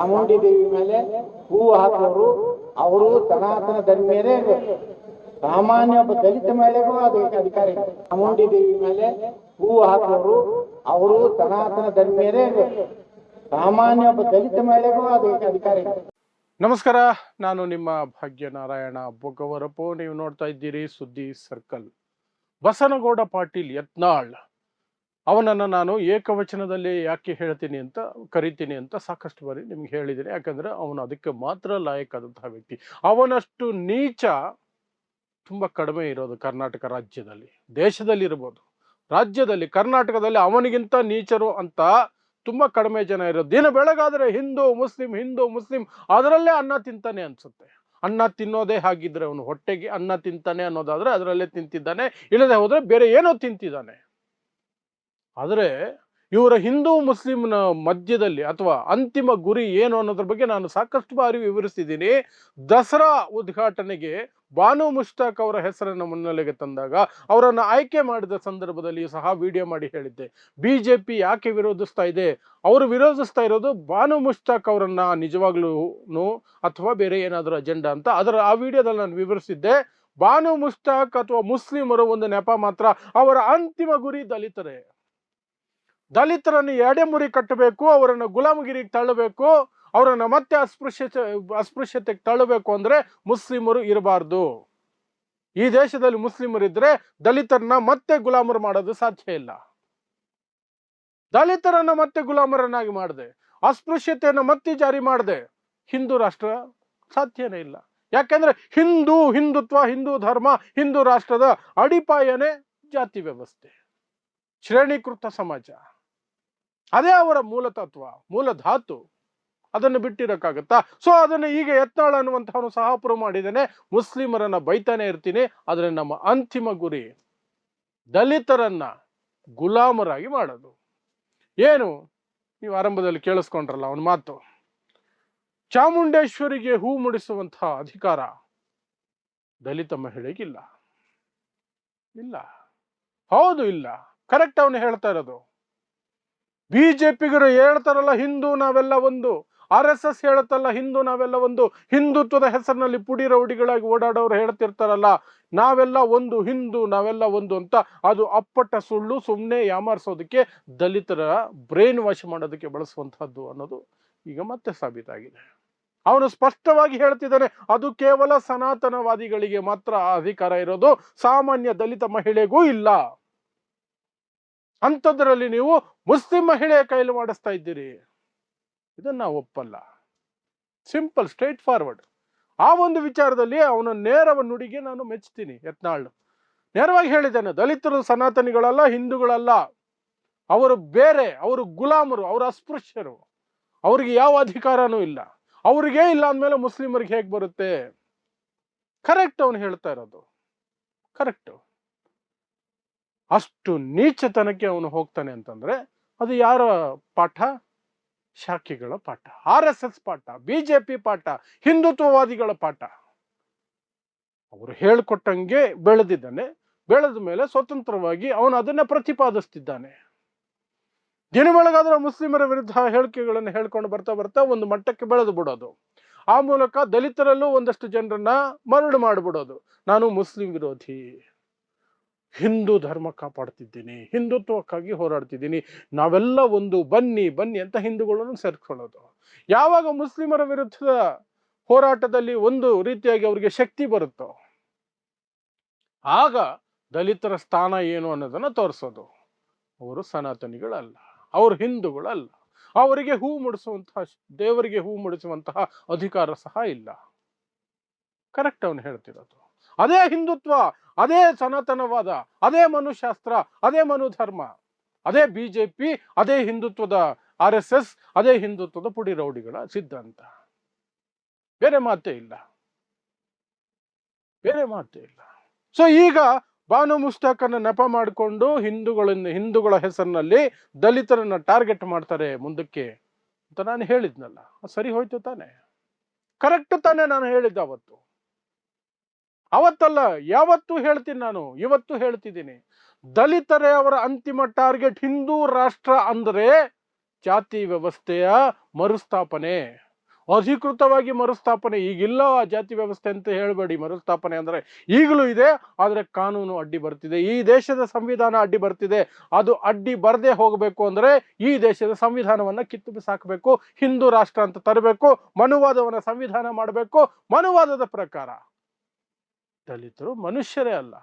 ಚಾಮುಂಡಿ ದೇವಿ ಮೇಲೆ ಹೂವು ಹಾಕೋರು ಅವರು ಸನಾತನ ಧರ್ಮೀಯರೇ. ಸಾಮಾನ್ಯ ಒಬ್ಬ ದಲಿತ ಮಹಿಳೆಗೂ ಅದು ಅಧಿಕಾರಿ? ಚಾಮುಂಡಿ ದೇವಿ ಮೇಲೆ ಹೂವು ಹಾಕೋರು ಅವರು ಸನಾತನ ಧರ್ಮೀಯರೇ. ಸಾಮಾನ್ಯ ಒಬ್ಬ ದಲಿತ ಮಹಿಳೆಗೂ ಅದು ಅಧಿಕಾರಿ? ನಮಸ್ಕಾರ. ನಾನು ನಿಮ್ಮ ಭಾಗ್ಯನಾರಾಯಣ ಬೊಗವರಪು ನೀವು ನೋಡ್ತಾ ಇದ್ದೀರಿ ಸುದ್ದಿ ಸರ್ಕಲ್. ಬಸನಗೌಡ ಪಾಟೀಲ್ ಯತ್ನಾಳ್. ಅವನನ್ನು ನಾನು ಏಕವಚನದಲ್ಲಿ ಯಾಕೆ ಹೇಳ್ತೀನಿ ಅಂತ ಕರಿತೀನಿ ಅಂತ ಸಾಕಷ್ಟು ಬಾರಿ ನಿಮ್ಗೆ ಹೇಳಿದ್ದೀನಿ. ಯಾಕಂದ್ರೆ ಅವನು ಅದಕ್ಕೆ ಮಾತ್ರ ಲಾಯಕಾದಂತಹ ವ್ಯಕ್ತಿ. ಅವನಷ್ಟು ನೀಚ ತುಂಬ ಕಡಿಮೆ ಇರೋದು ಕರ್ನಾಟಕ ರಾಜ್ಯದಲ್ಲಿ. ದೇಶದಲ್ಲಿ ಇರ್ಬೋದು ರಾಜ್ಯದಲ್ಲಿ, ಕರ್ನಾಟಕದಲ್ಲಿ ಅವನಿಗಿಂತ ನೀಚರು ಅಂತ ತುಂಬ ಕಡಿಮೆ ಜನ ಇರೋದು. ದಿನ ಬೆಳಗಾದರೆ ಹಿಂದೂ, ಮುಸ್ಲಿಂ ಹಿಂದೂ, ಮುಸ್ಲಿಂ ಅದರಲ್ಲೇ ಅನ್ನ ತಿಂತಾನೆ ಅನ್ಸುತ್ತೆ. ಅನ್ನ ತಿನ್ನೋದೇ ಹಾಗಿದ್ರೆ ಅವನು ಹೊಟ್ಟೆಗೆ ಅನ್ನ ತಿಂತಾನೆ ಅನ್ನೋದಾದ್ರೆ ಅದರಲ್ಲೇ ತಿಂತಿದ್ದಾನೆ. ಇಲ್ಲದೆ ಹೋದ್ರೆ ಬೇರೆ ಏನೋ ತಿಂತಿದ್ದಾನೆ. ಆದರೆ ಇವರ ಹಿಂದೂ ಮುಸ್ಲಿಮ್ನ ಮಧ್ಯದಲ್ಲಿ ಅಥವಾ ಅಂತಿಮ ಗುರಿ ಏನು ಅನ್ನೋದ್ರ ಬಗ್ಗೆ ನಾನು ಸಾಕಷ್ಟು ಬಾರಿ ವಿವರಿಸಿದ್ದೀನಿ. ದಸರಾ ಉದ್ಘಾಟನೆಗೆ ಬಾನು ಮುಷ್ತಾಕ್ ಅವರ ಹೆಸರನ್ನು ಮುನ್ನೆಲೆಗೆ ತಂದಾಗ ಅವರನ್ನು ಆಯ್ಕೆ ಮಾಡಿದ ಸಂದರ್ಭದಲ್ಲಿ ಸಹ ವಿಡಿಯೋ ಮಾಡಿ ಹೇಳಿದ್ದೆ. ಬಿಜೆಪಿ ಯಾಕೆ ವಿರೋಧಿಸ್ತಾ ಇದೆ? ಅವರು ವಿರೋಧಿಸ್ತಾ ಇರೋದು ಬಾನು ಮುಷ್ತಾಕ್ ಅವರನ್ನು ನಿಜವಾಗ್ಲೂ ಅಥವಾ ಬೇರೆ ಏನಾದರೂ ಅಜೆಂಡಾ ಅಂತ. ಅದರ ಆ ವಿಡಿಯೋದಲ್ಲಿ ನಾನು ವಿವರಿಸಿದ್ದೆ. ಬಾನು ಮುಷ್ತಾಕ್ ಅಥವಾ ಮುಸ್ಲಿಮರು ಒಂದು ನೆಪ ಮಾತ್ರ ಅವರ ಅಂತಿಮ ಗುರಿ ದಲಿತರೇ. ದಲಿತರನ್ನು ಎಡೆಮುರಿ ಕಟ್ಟಬೇಕು, ಅವರನ್ನು ಗುಲಾಮಗಿರಿಗೆ ತಳ್ಳಬೇಕು, ಅವರನ್ನು ಮತ್ತೆ ಅಸ್ಪೃಶ್ಯತೆ ಅಸ್ಪೃಶ್ಯತೆಗೆ ತಳ್ಳಬೇಕು ಅಂದ್ರೆ ಮುಸ್ಲಿಮರು ಇರಬಾರ್ದು. ಈ ದೇಶದಲ್ಲಿ ಮುಸ್ಲಿಮರಿದ್ರೆ ದಲಿತರನ್ನ ಮತ್ತೆ ಗುಲಾಮರು ಮಾಡೋದು ಸಾಧ್ಯ ಇಲ್ಲ. ದಲಿತರನ್ನ ಮತ್ತೆ ಗುಲಾಮರನ್ನಾಗಿ ಮಾಡಿದೆ, ಅಸ್ಪೃಶ್ಯತೆಯನ್ನು ಮತ್ತೆ ಜಾರಿ ಮಾಡಿದೆ, ಹಿಂದೂ ರಾಷ್ಟ್ರ ಸಾಧ್ಯನೇ ಇಲ್ಲ. ಯಾಕೆಂದ್ರೆ ಹಿಂದೂ ಹಿಂದುತ್ವ, ಹಿಂದೂ ಧರ್ಮ, ಹಿಂದೂ ರಾಷ್ಟ್ರದ ಅಡಿಪಾಯನೇ ಜಾತಿ ವ್ಯವಸ್ಥೆ. ಶ್ರೇಣೀಕೃತ ಸಮಾಜ. ಅದೇ ಅವರ ಮೂಲ ತತ್ವ, ಮೂಲ ಧಾತು. ಅದನ್ನು ಬಿಟ್ಟಿರಕ್ಕಾಗತ್ತಾ? ಸೊ ಅದನ್ನು ಈಗ ಯತ್ನಾಳ್ ಅನ್ನುವಂಥವನು ಸಹ ಪ್ರೂವ್ ಮಾಡಿದ್ದೇನೆ. ಮುಸ್ಲಿಮರನ್ನ ಬೈತಾನೆ ಇರ್ತೀನಿ. ಆದರೆ ನಮ್ಮ ಅಂತಿಮ ಗುರಿ ದಲಿತರನ್ನ ಗುಲಾಮರಾಗಿ ಮಾಡೋದು. ಏನು? ನೀವು ಆರಂಭದಲ್ಲಿ ಕೇಳಿಸ್ಕೊಂಡ್ರಲ್ಲ ಅವನ ಮಾತು. ಚಾಮುಂಡೇಶ್ವರಿಗೆ ಹೂ ಮುಡಿಸುವಂತಹ ಅಧಿಕಾರ ದಲಿತ ಮಹಿಳೆಗಿಲ್ಲ. ಇಲ್ಲ. ಹೌದು, ಇಲ್ಲ. ಕರೆಕ್ಟ್ ಅವನು ಹೇಳ್ತಾ ಇರೋದು. ಬಿಜೆಪಿಗರು ಹೇಳ್ತಾರಲ್ಲ, ಹಿಂದೂ ನಾವೆಲ್ಲ ಒಂದು. ಆರ್ ಎಸ್ ಎಸ್ ಹೇಳುತ್ತಲ್ಲ, ಹಿಂದೂ ನಾವೆಲ್ಲ ಒಂದು. ಹಿಂದುತ್ವದ ಹೆಸರಿನಲ್ಲಿ ಪುಡಿ ರೌಡಿಗಳಾಗಿ ಓಡಾಡೋರು ಹೇಳ್ತಿರ್ತಾರಲ್ಲ, ನಾವೆಲ್ಲ ಒಂದು, ಹಿಂದೂ ನಾವೆಲ್ಲ ಒಂದು ಅಂತ. ಅದು ಅಪ್ಪಟ ಸುಳ್ಳು ಸುಮ್ಮನೆ ಯಾಮಾರಿಸೋದಕ್ಕೆ ದಲಿತರ ಬ್ರೈನ್ ವಾಶ್ ಮಾಡೋದಕ್ಕೆ ಬಳಸುವಂತಹದ್ದು ಅನ್ನೋದು ಈಗ ಮತ್ತೆ ಸಾಬೀತಾಗಿದೆ. ಅವನು ಸ್ಪಷ್ಟವಾಗಿ ಹೇಳ್ತಿದ್ದಾನೆ, ಅದು ಕೇವಲ ಸನಾತನವಾದಿಗಳಿಗೆ ಮಾತ್ರ ಅಧಿಕಾರ ಇರೋದು, ಸಾಮಾನ್ಯ ದಲಿತ ಮಹಿಳೆಗೂ ಇಲ್ಲ. ಅಂಥದ್ರಲ್ಲಿ ನೀವು ಮುಸ್ಲಿಂ ಮಹಿಳೆಯ ಕೈಲಿ ಮಾಡಿಸ್ತಾ ಇದ್ದೀರಿ. ಇದನ್ನ ಒಪ್ಪಲ್ಲ. ಸಿಂಪಲ್ ಸ್ಟ್ರೈಟ್ ಫಾರ್ವರ್ಡ್ ಆ ಒಂದು ವಿಚಾರದಲ್ಲಿ ಅವನ ನೇರವ ನುಡಿಗೆ ನಾನು ಮೆಚ್ಚುತ್ತೀನಿ ಯತ್ನಾಳ್. ನೇರವಾಗಿ ಹೇಳಿದ್ದೇನೆ, ದಲಿತರು ಸನಾತನಿಗಳಲ್ಲ, ಹಿಂದೂಗಳಲ್ಲ. ಅವರು ಬೇರೆ, ಅವರು ಗುಲಾಮರು, ಅವರು ಅಸ್ಪೃಶ್ಯರು. ಅವರಿಗೆ ಯಾವ ಅಧಿಕಾರನೂ ಇಲ್ಲ. ಅವ್ರಿಗೆ ಇಲ್ಲ ಅಂದಮೇಲೆ ಮುಸ್ಲಿಮರಿಗೆ ಹೇಗೆ ಬರುತ್ತೆ? ಕರೆಕ್ಟ್ ಅವನು ಹೇಳ್ತಾ ಇರೋದು. ಕರೆಕ್ಟ್ ಅಷ್ಟು ನೀಚತನಕ್ಕೆ ಅವನು ಹೋಗ್ತಾನೆ ಅಂತಂದ್ರೆ ಅದು ಯಾರ ಪಾಠ? ಶಾಖೆಗಳ ಪಾಠ, ಆರ್ ಎಸ್ ಎಸ್ ಪಾಠ ಬಿಜೆಪಿ ಪಾಠ, ಹಿಂದುತ್ವವಾದಿಗಳ ಪಾಠ. ಅವರು ಹೇಳ್ಕೊಟ್ಟಂಗೆ ಬೆಳೆದಿದ್ದಾನೆ, ಬೆಳೆದ ಮೇಲೆ ಸ್ವತಂತ್ರವಾಗಿ ಅವನು ಅದನ್ನ ಪ್ರತಿಪಾದಿಸ್ತಿದ್ದಾನೆ. ದಿನ ಬೆಳಗಾದ್ರೆ ಮುಸ್ಲಿಮರ ವಿರುದ್ಧ ಹೇಳಿಕೆಗಳನ್ನು ಹೇಳ್ಕೊಂಡು ಬರ್ತಾ ಬರ್ತಾ ಒಂದು ಮಟ್ಟಕ್ಕೆ ಬೆಳೆದು ಬಿಡೋದು. ಆ ಮೂಲಕ ದಲಿತರಲ್ಲೂ ಒಂದಷ್ಟು ಜನರನ್ನ ಮರಳು ಮಾಡಿಬಿಡೋದು. ನಾನು ಮುಸ್ಲಿಂ ವಿರೋಧಿ. ಹಿಂದೂ ಧರ್ಮ ಕಾಪಾಡ್ತಿದ್ದೀನಿ, ಹಿಂದುತ್ವಕ್ಕಾಗಿ ಹೋರಾಡ್ತಿದ್ದೀನಿ, ನಾವೆಲ್ಲ ಒಂದು ಬನ್ನಿ ಬನ್ನಿ ಅಂತ ಹಿಂದೂಗಳನ್ನು ಸೇರ್ಕೊಳ್ಳೋದು. ಯಾವಾಗ ಮುಸ್ಲಿಮರ ವಿರುದ್ಧದ ಹೋರಾಟದಲ್ಲಿ ಒಂದು ರೀತಿಯಾಗಿ ಅವರಿಗೆ ಶಕ್ತಿ ಬರುತ್ತೋ, ಆಗ ದಲಿತರ ಸ್ಥಾನ ಏನು ಅನ್ನೋದನ್ನ ತೋರಿಸೋದು. ಅವರು ಸನಾತನಿಗಳಲ್ಲ, ಅವರು ಹಿಂದೂಗಳಲ್ಲ. ಅವರಿಗೆ ಹೂ ಮುಡಿಸುವಂತಹ, ದೇವರಿಗೆ ಹೂ ಮುಡಿಸುವಂತಹ ಅಧಿಕಾರ ಸಹ ಇಲ್ಲ. ಕರೆಕ್ಟ್ ಅವನು ಹೇಳ್ತಿರೋದು. ಅದೇ ಹಿಂದುತ್ವ ಅದೇ ಸನಾತನವಾದ, ಅದೇ ಮನುಶಾಸ್ತ್ರ ಅದೇ ಮನುಧರ್ಮ, ಅದೇ ಬಿಜೆಪಿ, ಅದೇ ಹಿಂದುತ್ವದ ಆರ್ ಎಸ್ ಎಸ್, ಅದೇ ಹಿಂದುತ್ವದ ಪುಡಿ ರೌಡಿಗಳ ಸಿದ್ಧಾಂತ. ಬೇರೆ ಮಾತೇ ಇಲ್ಲ. ಬೇರೆ ಮಾತೇ ಇಲ್ಲ. ಸೊ ಈಗ ಬಾನು ಮುಸ್ತಾಕನ್ನ ನೆಪ ಮಾಡಿಕೊಂಡು ಹಿಂದೂಗಳನ್ನು, ಹಿಂದೂಗಳ ಹೆಸರಿನಲ್ಲಿ ದಲಿತರನ್ನ ಟಾರ್ಗೆಟ್ ಮಾಡ್ತಾರೆ ಮುಂದಕ್ಕೆ ಅಂತ ನಾನು ಹೇಳಿದ್ನಲ್ಲ. ಸರಿ ಹೋಯ್ತು ತಾನೆ? ಕರೆಕ್ಟ್ ತಾನೆ ನಾನು ಹೇಳಿದ್ದೆ ಅವತ್ತು. ಅವತ್ತಲ್ಲ, ಯಾವತ್ತು ಹೇಳ್ತೀನಿ ನಾನು, ಇವತ್ತು ಹೇಳ್ತಿದ್ದೀನಿ. ದಲಿತರೇ ಅವರ ಅಂತಿಮ ಟಾರ್ಗೆಟ್ ಹಿಂದೂ ರಾಷ್ಟ್ರ ಅಂದರೆ ಜಾತಿ ವ್ಯವಸ್ಥೆಯ ಮರುಸ್ಥಾಪನೆ. ಅಧಿಕೃತವಾಗಿ ಮರುಸ್ಥಾಪನೆ, ಈಗಿಲ್ಲ ಆ ಜಾತಿ ವ್ಯವಸ್ಥೆ ಅಂತ ಹೇಳಬೇಡಿ. ಮರುಸ್ಥಾಪನೆ ಅಂದರೆ ಈಗಲೂ ಇದೆ, ಆದರೆ ಕಾನೂನು ಅಡ್ಡಿ ಬರ್ತಿದೆ. ಈ ದೇಶದ ಸಂವಿಧಾನ ಅಡ್ಡಿ ಬರ್ತಿದೆ. ಅದು ಅಡ್ಡಿ ಬರದೆ ಹೋಗಬೇಕು ಅಂದರೆ ಈ ದೇಶದ ಸಂವಿಧಾನವನ್ನು ಕಿತ್ತು ಬಿಸಾಕಬೇಕು, ಹಿಂದೂ ರಾಷ್ಟ್ರ ಅಂತ ತರಬೇಕು, ಮನುವಾದವನ್ನು ಸಂವಿಧಾನ ಮಾಡಬೇಕು, ಮನುವಾದದ ಪ್ರಕಾರ. ದಲಿತರು ಮನುಷ್ಯರೇ ಅಲ್ಲ.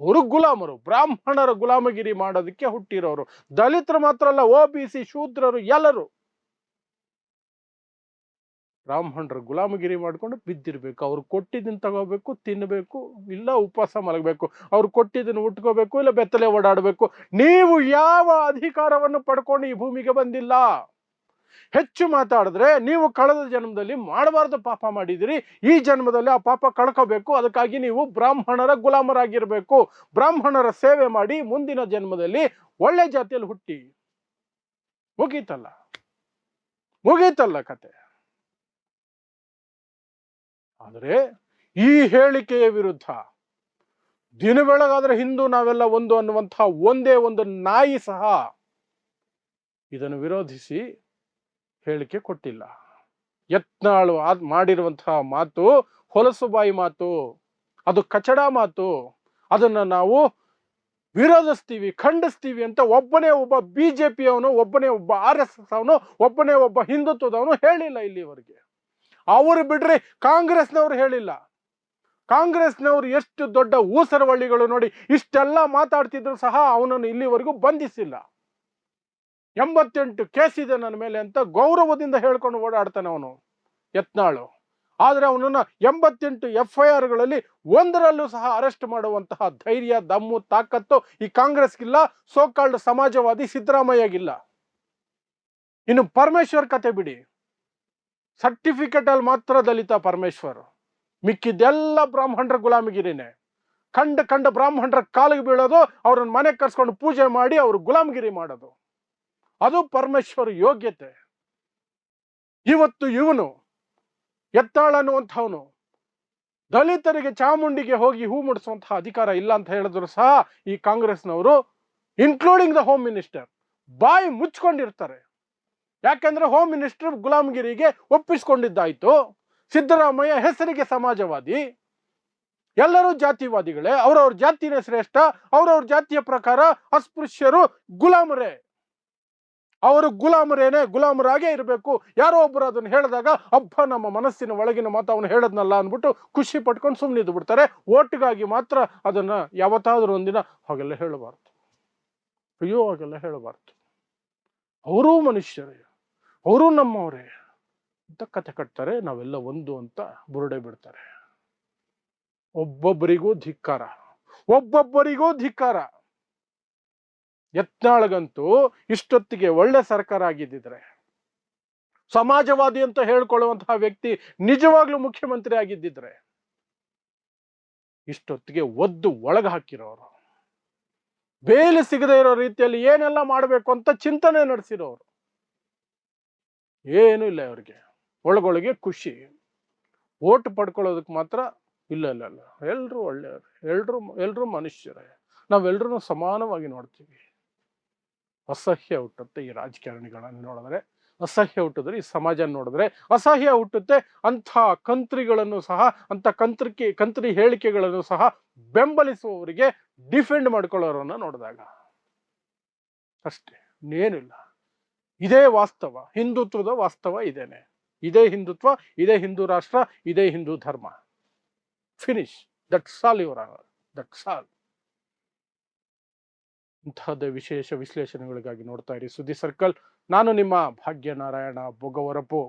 ಅವರು ಗುಲಾಮರು, ಬ್ರಾಹ್ಮಣರ ಗುಲಾಮಗಿರಿ ಮಾಡೋದಕ್ಕೆ ಹುಟ್ಟಿರೋರು. ದಲಿತರು ಮಾತ್ರ ಅಲ್ಲ ಒ ಬಿ ಸಿ ಶೂದ್ರರು, ಎಲ್ಲರೂ. ಬ್ರಾಹ್ಮಣರ ಗುಲಾಮಗಿರಿ ಮಾಡಿಕೊಂಡು ಬಿದ್ದಿರಬೇಕು. ಅವ್ರು ಕೊಟ್ಟಿದ್ದನ್ನು ತಗೋಬೇಕು, ತಿನ್ನಬೇಕು, ಇಲ್ಲ ಉಪವಾಸ ಮಲಗಬೇಕು. ಅವ್ರು ಕೊಟ್ಟಿದ್ದನ್ನು ಉಟ್ಕೋಬೇಕು, ಇಲ್ಲ ಬೆತ್ತಲೆ ಓಡಾಡಬೇಕು. ನೀವು ಯಾವ ಅಧಿಕಾರವನ್ನು ಪಡ್ಕೊಂಡು ಈ ಭೂಮಿಗೆ ಬಂದಿಲ್ಲ? ಹೆಚ್ಚು ಮಾತಾಡಿದ್ರೆ ನೀವು ಕಳೆದ ಜನ್ಮದಲ್ಲಿ ಮಾಡಬಾರ್ದು ಪಾಪ ಮಾಡಿದಿರಿ ಈ ಜನ್ಮದಲ್ಲಿ ಆ ಪಾಪ ಕಳ್ಕೋಬೇಕು. ಅದಕ್ಕಾಗಿ ನೀವು ಬ್ರಾಹ್ಮಣರ ಗುಲಾಮರಾಗಿರಬೇಕು. ಬ್ರಾಹ್ಮಣರ ಸೇವೆ ಮಾಡಿ ಮುಂದಿನ ಜನ್ಮದಲ್ಲಿ ಒಳ್ಳೆ ಜಾತಿಯಲ್ಲಿ ಹುಟ್ಟಿ. ಮುಗೀತಲ್ಲ? ಮುಗೀತಲ್ಲ ಕತೆ? ಆದರೆ ಈ ಹೇಳಿಕೆಯ ವಿರುದ್ಧ ದಿನ ಬೆಳಗಾದ್ರೆ ಹಿಂದೂ ನಾವೆಲ್ಲ ಒಂದು ಅನ್ನುವಂತಹ ಒಂದೇ ಒಂದು ನಾಯಿ ಸಹ ಇದನ್ನು ವಿರೋಧಿಸಿ ಹೇಳಿಕೆ ಕೊಟ್ಟಿಲ್ಲ. ಯತ್ನಾಳು ಆದ್ ಮಾಡಿರುವಂತಹ ಮಾತು, ಹೊಲಸು ಬಾಯಿ ಮಾತು, ಅದು ಕಚಡ ಮಾತು, ಅದನ್ನ ನಾವು ವಿರೋಧಿಸ್ತೀವಿ, ಖಂಡಿಸ್ತೀವಿ ಅಂತ ಒಬ್ಬನೇ ಒಬ್ಬ ಬಿ ಜೆ ಪಿಯವನು ಒಬ್ಬನೇ ಒಬ್ಬ ಆರ್ ಎಸ್ ಎಸ್ ಅವನು ಒಬ್ಬನೇ ಒಬ್ಬ ಹಿಂದುತ್ವದವನು ಹೇಳಿಲ್ಲ ಇಲ್ಲಿವರೆಗೆ. ಅವರು ಬಿಡ್ರಿ, ಕಾಂಗ್ರೆಸ್ನವ್ರು ಹೇಳಿಲ್ಲ. ಕಾಂಗ್ರೆಸ್ನವರು ಎಷ್ಟು ದೊಡ್ಡ ಊಸರವಳ್ಳಿಗಳು ನೋಡಿ, ಇಷ್ಟೆಲ್ಲ ಮಾತಾಡ್ತಿದ್ರು ಸಹ ಅವನನ್ನು ಇಲ್ಲಿವರೆಗೂ ಬಂಧಿಸಿಲ್ಲ. ಎಂಬತ್ತೆಂಟು ಕೇಸ್ ಇದೆ ನನ್ನ ಮೇಲೆ ಅಂತ ಗೌರವದಿಂದ ಹೇಳ್ಕೊಂಡು ಓಡಾಡ್ತಾನೆ ಅವನು ಯತ್ನಾಳು. ಆದರೆ ಅವನನ್ನು ಎಂಬತ್ತೆಂಟು ಎಫ್ ಐ ಆರ್ಗಳಲ್ಲಿ ಒಂದರಲ್ಲೂ ಸಹ ಅರೆಸ್ಟ್ ಮಾಡುವಂತಹ ಧೈರ್ಯ, ದಮ್ಮು, ತಾಕತ್ತು ಈ ಕಾಂಗ್ರೆಸ್ಗಿಲ್ಲ, ಸೋಕಾಲ್ಡ್ ಸಮಾಜವಾದಿ ಸಿದ್ದರಾಮಯ್ಯಗಿಲ್ಲ. ಇನ್ನು ಪರಮೇಶ್ವರ್ ಕತೆ ಬಿಡಿ. ಸರ್ಟಿಫಿಕೇಟ್ ಅಲ್ಲಿ ಮಾತ್ರ ದಲಿತ ಪರಮೇಶ್ವರ್. ಮಿಕ್ಕಿದ್ದೆಲ್ಲ ಬ್ರಾಹ್ಮಣರ ಗುಲಾಮಗಿರಿನೇ. ಕಂಡ ಕಂಡ ಬ್ರಾಹ್ಮಣರ ಕಾಲಿಗೆ ಬೀಳೋದು ಅವ್ರನ್ನ ಮನೆಗೆ ಕರ್ಸ್ಕೊಂಡು ಪೂಜೆ ಮಾಡಿ ಅವ್ರು ಗುಲಾಮಗಿರಿ ಮಾಡೋದು. ಅದು ಪರಮೇಶ್ವರ ಯೋಗ್ಯತೆ. ಇವತ್ತು ಇವನು ಎತ್ತಾಳ ಅನ್ನುವಂಥವನು ದಲಿತರಿಗೆ ಚಾಮುಂಡಿಗೆ ಹೋಗಿ ಹೂ ಮುಡಿಸುವಂತಹ ಅಧಿಕಾರ ಇಲ್ಲ ಅಂತ ಹೇಳಿದ್ರು ಸಹ ಈ ಕಾಂಗ್ರೆಸ್ನವರು ಇನ್ಕ್ಲೂಡಿಂಗ್ ದ ಹೋಮ್ ಮಿನಿಸ್ಟರ್ ಬಾಯಿ ಮುಚ್ಕೊಂಡಿರ್ತಾರೆ. ಯಾಕಂದ್ರೆ ಹೋಮ್ ಮಿನಿಸ್ಟರ್ ಗುಲಾಮಗಿರಿಗೆ ಒಪ್ಪಿಸ್ಕೊಂಡಿದ್ದಾಯ್ತು. ಸಿದ್ದರಾಮಯ್ಯ ಹೆಸರಿಗೆ ಸಮಾಜವಾದಿ. ಎಲ್ಲರೂ ಜಾತಿವಾದಿಗಳೇ. ಅವರವ್ರ ಜಾತಿನೇ ಶ್ರೇಷ್ಠ. ಅವರವ್ರ ಜಾತಿಯ ಪ್ರಕಾರ ಅಸ್ಪೃಶ್ಯರು ಗುಲಾಮರೇ. ಅವರು ಗುಲಾಮರೇನೆ, ಗುಲಾಮರಾಗೇ ಇರಬೇಕು. ಯಾರೋ ಒಬ್ಬರು ಅದನ್ನು ಹೇಳಿದಾಗ, ಅಬ್ಬ, ನಮ್ಮ ಮನಸ್ಸಿನ ಒಳಗಿನ ಮಾತು ಅವನು ಹೇಳದ್ನಲ್ಲ ಅಂದ್ಬಿಟ್ಟು ಖುಷಿ ಪಟ್ಕೊಂಡು ಸುಮ್ಮನಿದ್ದು ಬಿಡ್ತಾರೆ ಓಟ್ಗಾಗಿ ಮಾತ್ರ ಅದನ್ನ ಯಾವತ್ತಾದ್ರೂ ಒಂದಿನ ಹಾಗೆಲ್ಲ ಹೇಳಬಾರ್ದು. ಅಯ್ಯೋ, ಹಾಗೆಲ್ಲ ಹೇಳಬಾರ್ದು. ಅವರೂ ಮನುಷ್ಯರೇ, ಅವರೂ ನಮ್ಮವರೇ. ಅಂತ ಕತೆ ಕಟ್ತಾರೆ, ನಾವೆಲ್ಲ ಒಂದು ಅಂತ ಬುರುಡೆ ಬಿಡ್ತಾರೆ. ಒಬ್ಬೊಬ್ಬರಿಗೂ ಧಿಕ್ಕಾರ ಒಬ್ಬೊಬ್ಬರಿಗೂ ಧಿಕ್ಕಾರ. ಯತ್ನಾಳ್ಗಂತೂ ಇಷ್ಟೊತ್ತಿಗೆ ಒಳ್ಳೆ ಸರ್ಕಾರ ಆಗಿದ್ದಿದ್ರೆ. ಸಮಾಜವಾದಿ ಅಂತ ಹೇಳ್ಕೊಳ್ಳುವಂತಹ ವ್ಯಕ್ತಿ ನಿಜವಾಗ್ಲೂ ಮುಖ್ಯಮಂತ್ರಿ ಆಗಿದ್ದಿದ್ರೆ. ಇಷ್ಟೊತ್ತಿಗೆ ಒದ್ದು ಒಳಗೆ ಹಾಕಿರೋರು. ಬೇಲಿ ಸಿಗದೇ ಇರೋ ರೀತಿಯಲ್ಲಿ ಏನೆಲ್ಲ ಮಾಡಬೇಕು ಅಂತ ಚಿಂತನೆ ನಡೆಸಿರೋರು. ಏನು ಇಲ್ಲ ಅವ್ರಿಗೆ ಒಳಗೊಳಗೆ ಖುಷಿ. ಓಟ್ ಪಡ್ಕೊಳ್ಳೋದಕ್ಕೆ ಮಾತ್ರ ಇಲ್ಲ ಇಲ್ಲ ಇಲ್ಲ. ಎಲ್ರು ಒಳ್ಳೆಯವರು. ಎಲ್ರು ಎಲ್ರು ಮನುಷ್ಯರೇ. ನಾವೆಲ್ಲರೂ ಸಮಾನವಾಗಿ ನೋಡ್ತೀವಿ. ಅಸಹ್ಯ ಹುಟ್ಟುತ್ತೆ ಈ ರಾಜಕಾರಣಿಗಳನ್ನು ನೋಡಿದ್ರೆ. ಅಸಹ್ಯ ಹುಟ್ಟಿದ್ರೆ ಈ ಸಮಾಜ ನೋಡಿದ್ರೆ. ಅಸಹ್ಯ ಹುಟ್ಟುತ್ತೆ ಅಂಥ ಕಂತ್ರಿಗಳನ್ನು ಸಹ, ಅಂಥ ಕಂತ್ರಿಕೆ, ಕಂತ್ರಿ ಹೇಳಿಕೆಗಳನ್ನು ಸಹ ಬೆಂಬಲಿಸುವವರಿಗೆ ಡಿಫೆಂಡ್ ಮಾಡ್ಕೊಳ್ಳೋರನ್ನ ನೋಡಿದಾಗ. ಅಷ್ಟೇ, ಇನ್ನೇನಿಲ್ಲ. ಇದೇ ವಾಸ್ತವ, ಹಿಂದುತ್ವದ ವಾಸ್ತವ ಇದೇನೆ. ಇದೇ ಹಿಂದುತ್ವ, ಇದೇ ಹಿಂದೂ ರಾಷ್ಟ್ರ, ಇದೇ ಹಿಂದೂ ಧರ್ಮ. ಫಿನಿಶ್ ದಟ್ ಸಾಲ್ ಇವರ ದಟ್ ಸಾಲ್ ಇಂತಹದ್ದೇ ವಿಶೇಷ ವಿಶ್ಲೇಷಣೆಗಳಿಗಾಗಿ ನೋಡ್ತಾ ಇರಿ ಸುದ್ದಿ ಸರ್ಕಲ್. ನಾನು ನಿಮ್ಮ ಭಾಗ್ಯನಾರಾಯಣ ಬೊಗವರಪು